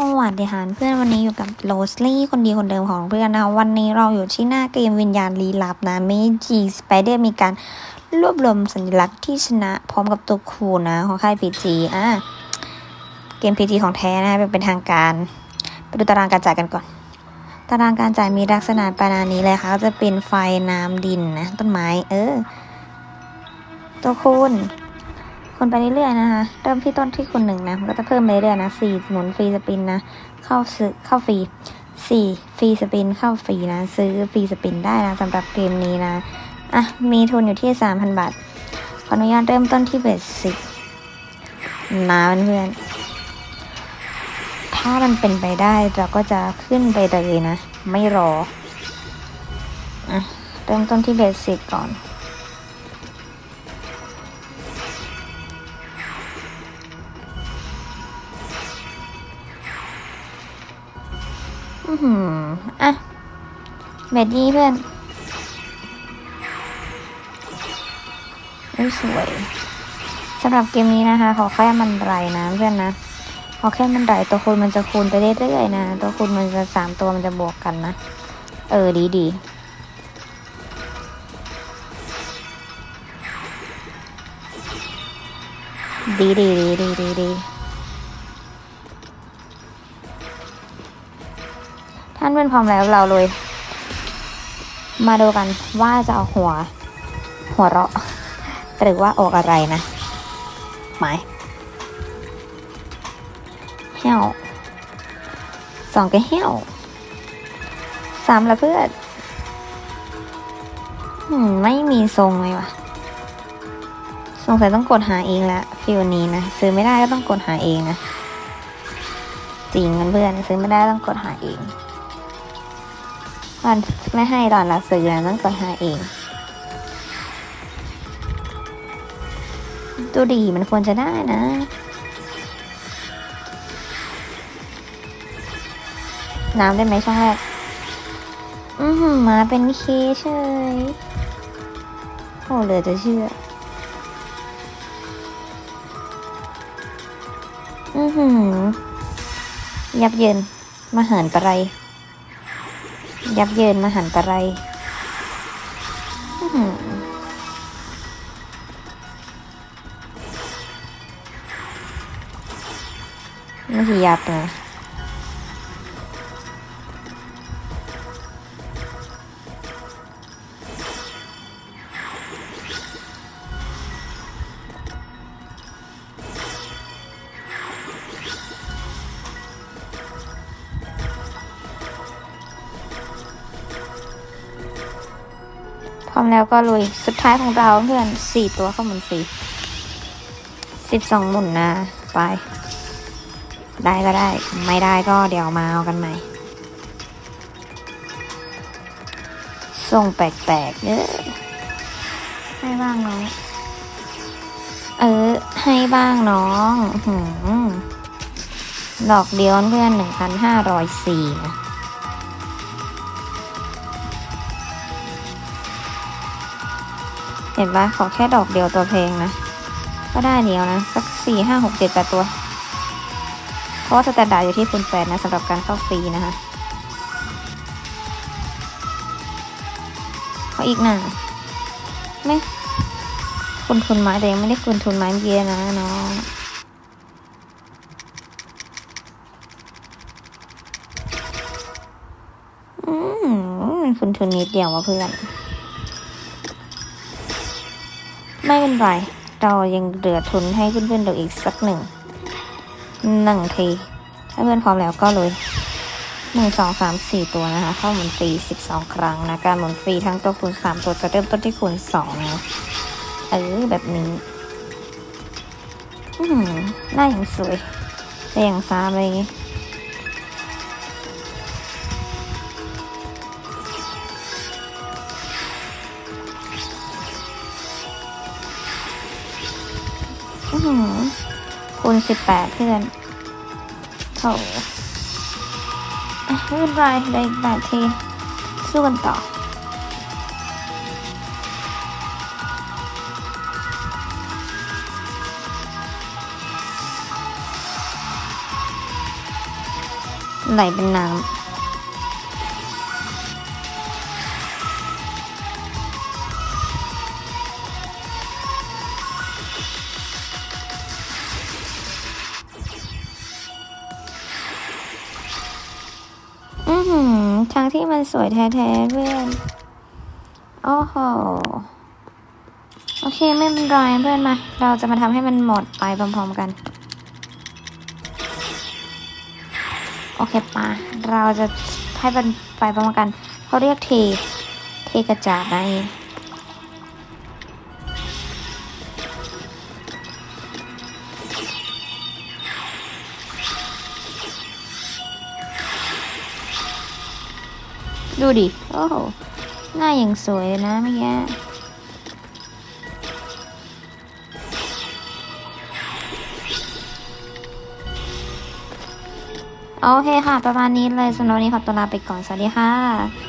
สวัสดีค่ะเพื่อนวันนี้อยู่กับโรสลี่คนดีคนเดิมของเพื่อนนะคะวันนี้เราอยู่ที่หน้าเกมวิญญาณลี้ลับนะเมจีสไปเดอร์มีการรวบรวมสัญลักษณ์ที่ชนะพร้อมกับตัวคูนะของค่ายพีจีอะเกมพีจีของแท้นะเป็นทางการไปดูตารางการจ่ายกันก่อน ตารางการจ่ายมีลักษณะประมาณนี้เลยค่ะก็จะเป็นไฟน้ำดินนะต้นไม้ เออ ตัวคูณ คนไปเรื่อยๆนะคะ เริ่มที่ต้นที่คุณหนึ่งนะมันก็จะเพิ่มไปเรื่อยๆนะสี่หมุนฟรีสปินนะ เข้าซื้อเข้าฟรีสี่ฟรีสปินเข้าฟรีนะ ซื้อฟรีสปินได้นะสำหรับเกมนี้นะ อะ มีทุนอยู่ที่สามพันบาท ขออนุญาตเริ่มต้นที่เบสสิบนะเพื่อนถ้ามันเป็นไปได้เราก็จะขึ้นไปเลยนะ ไม่รอ อะ เริ่มต้นที่เบสสิบก่อน อือหืออะเบ็ดนี้เพื่อนอุ้ยสวยสำหรับเกมนี้นะคะ ขอแค่มันไรนะเพื่อนนะขอแค่มันไรตัวคูณมันจะคูณไปเรื่อยๆนะ ตัวคูณมันจะสามตัวมันจะบวกกันนะ เออดีดีดีดีดีดีดีานเพื่อนพร้อมแล้วเราเลย มาดูกันว่าจะเอาหัว หัวเราะ หรือว่าออกอะไรนะหมายเหี้ยวสองก็เหี้ยวสามละเพื่อนไม่มีทรงเลยว่ะ สงสัยต้องกดหาเองละฟิวนี้นะ ซื้อไม่ได้ก็ต้องกดหาเองนะ จริงกันเพื่อนซื้อไม่ได้ต้องกดหาเอง มันไม่ให้ตอนเราซื้อนะต้องกดหาเอง ดูดีมันควรจะได้นะน้ำได้ไหมช่องแรกอือหือมาเป็นเคเฉยโอ้เหลือจะเชื่อ อือหือ ยับเยินมาเหินปะไร ยับเยินมาหันตะไรไม่ใช่ยับนะ พร้อมแล้วก็ลุยสุดท้ายของเราเพื่อนสี่ตัวเข้ามุนฟรีสิบสองหมุนนะไป ได้ก็ได้ ไม่ได้ก็เดี๋ยวมาเอากันใหม่ ส่งแปลกๆเด้อให้บ้างน้อง เออ ให้บ้างน้อง หือดอกเดียวเพื่อนหนึ่งพันห้าร้อยสี่นะ เห็นปะขอแค่ดอกเดียวตัวเพลงนะ ก็ได้เดียวนะ สักสี่ห้าหกเจ็ดแปดตัว เพราะว่าสแตนดาร์ดอยู่ที่คูณแปดนะสำหรับการเข้าฟรีนะคะขออีกหน่าไม่คุณทุนไม้แต่ยังไม่ได้คุณทุนไม้เมื่อกี้นะน้องอืมคุณทุนนิดเดียวว่ะเพื่อน ไม่เป็นไร เรายังเหลือทุนให้เพื่อนๆดูอีกสักหนึ่งหนึ่งที ถ้าเพื่อนพร้อมแล้วก็เลยหนึ่งสองสามสี่ตัวนะคะ เข้าหมุนฟรีสิบสองครั้งนะการหมุนฟรีทั้งตัวคูณสามตัวจะเริ่มต้นที่คูณสองนะเออแบบนี้อืมหน้าอย่างสวยแต่อย่างซามอะไรอย่างงี้ คูณสิบแปดเพื่อนโถอะไม่เป็นไรได้อีกแปดที สู้กันต่อไหลเป็นน้ำ ทางที่มันสวยแท้ๆเพื่อน โอ้โห โอเคไม่เป็นไรเพื่อนมา เราจะมาทำให้มันหมดไปพร้อมๆกัน โอเคปะเราจะให้มันไปพร้อมกันเขาเรียกเทเทกระจาดนั่นเอง ดูดิ โอ้โห หน้าอย่างสวยเลยนะเมื่อกี้โอเคค่ะ ประมาณนี้เลยสำหรับวันนี้ขอตัวลาไปก่อน สวัสดีค่ะ